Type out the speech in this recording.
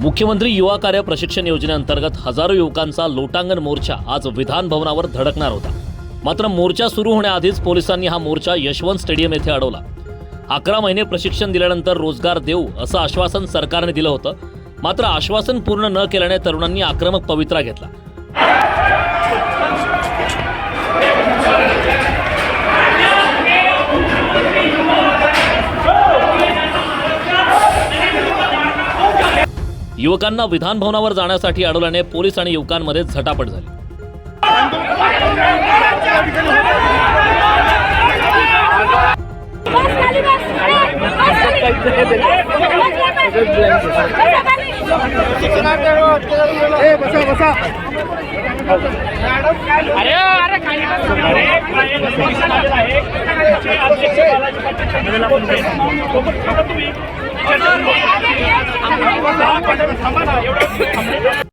मुख्यमंत्री युवा कार्य प्रशिक्षण योजनेअंतर्गत हजारो युवकांचा लोटांगण मोर्चा आज विधान भवनावर धडकणार होता. मात्र मोर्चा सुरू होण्याआधीच पोलिसांनी हा मोर्चा यशवंत स्टेडियम येथे अडवला. अकरा महिने प्रशिक्षण दिल्यानंतर रोजगार देऊ असं आश्वासन सरकारने दिलं होतं. मात्र आश्वासन पूर्ण न केल्याने तरुणांनी आक्रमक पवित्रा घेतला. युवकांना विधानभवनावर जाण्यासाठी अडवल्याने पोलीस आणि युवकांमध्ये झटापट झाली. बस. थांबा ना एवढं